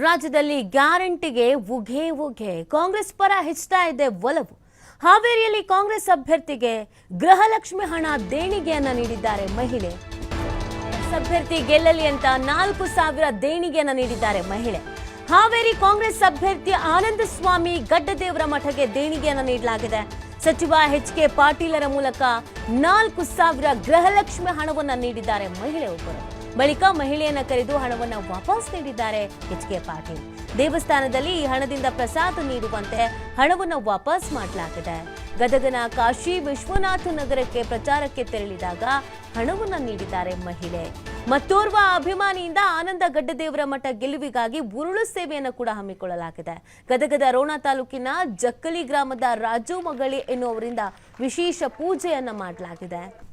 ರಾಜ್ಯದಲ್ಲಿ ಗ್ಯಾರಂಟಿಗೆ ಉಘೆ ಉಘೆ. ಕಾಂಗ್ರೆಸ್ ಪರ ಹೆಚ್ಚುತ್ತಾ ಇದೆ ಒಲವು. ಹಾವೇರಿಯಲ್ಲಿ ಕಾಂಗ್ರೆಸ್ ಅಭ್ಯರ್ಥಿಗೆ ಗೃಹಲಕ್ಷ್ಮಿ ಹಣ ದೇಣಿಗೆಯನ್ನ ನೀಡಿದ್ದಾರೆ ಮಹಿಳೆ. ಅಭ್ಯರ್ಥಿ ಗೆಲ್ಲಲಿ ಅಂತ ನಾಲ್ಕು ಸಾವಿರ ದೇಣಿಗೆಯನ್ನ ನೀಡಿದ್ದಾರೆ ಮಹಿಳೆ. ಹಾವೇರಿ ಕಾಂಗ್ರೆಸ್ ಅಭ್ಯರ್ಥಿ ಆನಂದ ಸ್ವಾಮಿ ಗಡ್ಡದೇವರ ಮಠಕ್ಕೆ ದೇಣಿಗೆಯನ್ನ ನೀಡಲಾಗಿದೆ. ಸಚಿವ ಎಚ್ ಕೆ ಪಾಟೀಲರ ಮೂಲಕ ನಾಲ್ಕು ಸಾವಿರ ಗೃಹಲಕ್ಷ್ಮಿ ಹಣವನ್ನು ನೀಡಿದ್ದಾರೆ ಮಹಿಳೆಯೊಬ್ಬರು ಬಳಿಕ ಮಹಿಳೆಯನ್ನ ಕರೆದು ಹಣವನ್ನ ವಾಪಸ್ ನೀಡಿದ್ದಾರೆ. ಎಚ್ ಕೆ ಪಾಟೀಲ್ ದೇವಸ್ಥಾನದಲ್ಲಿ ಈ ಹಣದಿಂದ ಪ್ರಸಾದ ನೀಡುವಂತೆ ಹಣವನ್ನು ವಾಪಸ್ ಮಾಡಲಾಗಿದೆ. ಗದಗನ ಕಾಶಿ ವಿಶ್ವನಾಥ ನಗರಕ್ಕೆ ಪ್ರಚಾರಕ್ಕೆ ತೆರಳಿದಾಗ ಹಣವನ್ನು ನೀಡಿದ್ದಾರೆ ಮಹಿಳೆ. ಮತ್ತೋರ್ವ ಅಭಿಮಾನಿಯಿಂದ ಆನಂದ ಗಡ್ಡದೇವರ ಮಠ ಗೆಲುವಿಗಾಗಿ ಉರುಳು ಸೇವೆಯನ್ನು ಕೂಡ ಹಮ್ಮಿಕೊಳ್ಳಲಾಗಿದೆ. ಗದಗದ ರೋಣ ತಾಲೂಕಿನ ಜಕ್ಕಲಿ ಗ್ರಾಮದ ರಾಜು ಮಗಳಿ ಎನ್ನುವರಿಂದ ವಿಶೇಷ ಪೂಜೆಯನ್ನು ಮಾಡಲಾಗಿದೆ.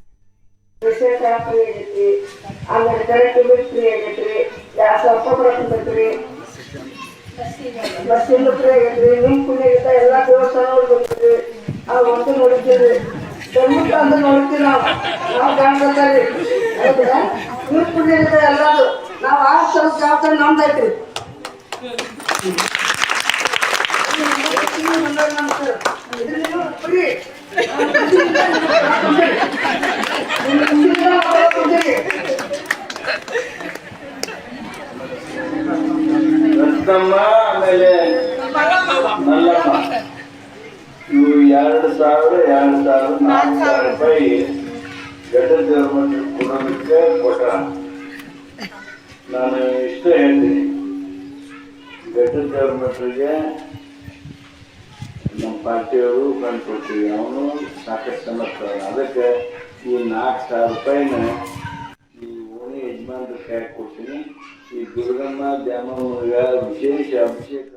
ಫ್ರೀ ಆಗೈತಿ ಆಮೇಲೆ ಕರೆಂಟ್ ಬಿಲ್ ಫ್ರೀ ಆಗೈತ್ರಿ ಗ್ಯಾಸ್ ಅಪ್ಪ ಬರ್ತೈತ್ರಿ ಬಸ್ಸಿಂದ ಫ್ರೀ ಆಗೈತ್ರಿ ನಿಮ್ ಪುಣ್ಯಗಿಂತ ಎಲ್ಲಾ ದೇವಸ್ಥಾನಗಳು ಬಂದಿದ್ರಿ ಅವ್ ಒಂದು ನೋಡಿದ್ದೀವಿ ನೋಡ್ತೀವಿ ನಾವು ನಾವು ಕಾಣ್ಕೊತಾರಿ ಹೌದಾ ನಿಮ್ ನಾವು ಆ ಸಲ ಜವಾಬ್ದಾರಿ ನಮ್ದೈತ್ರಿ ರತ್ನಮ್ಮ ಆಮೇಲೆ ಮಲ್ಲಮ್ಮ ಇವು ಎರಡು ಸಾವಿರ ಎರಡು ಸಾವಿರ ನಾಲ್ಕು ಸಾವಿರ ರೂಪಾಯಿ ಕೊಟ್ಟ ನಾನು ಇಷ್ಟ ಹೇಳ್ತೀನಿ. ಗಡ್ಡ ದೇವ್ರ ನಮ್ಮ ಪಾರ್ಟಿಯವರು ಕಂಡು ಕೊಡ್ತೀವಿ ಅವನು ಸಾಕಷ್ಟು ಸಮರ್ಥ ಅದಕ್ಕೆ ಈ ನಾಲ್ಕು ಸಾವಿರ ರೂಪಾಯಿನ ಈ ಓಣಿ ಯಜಮಾನ್ರ ಕೈ ಕೊಡ್ತೀನಿ ಈ ದುರ್ಗಮ್ಮ ದ್ಯಾಮವ್ವಗ ವಿಶೇಷ ಅಭಿಷೇಕ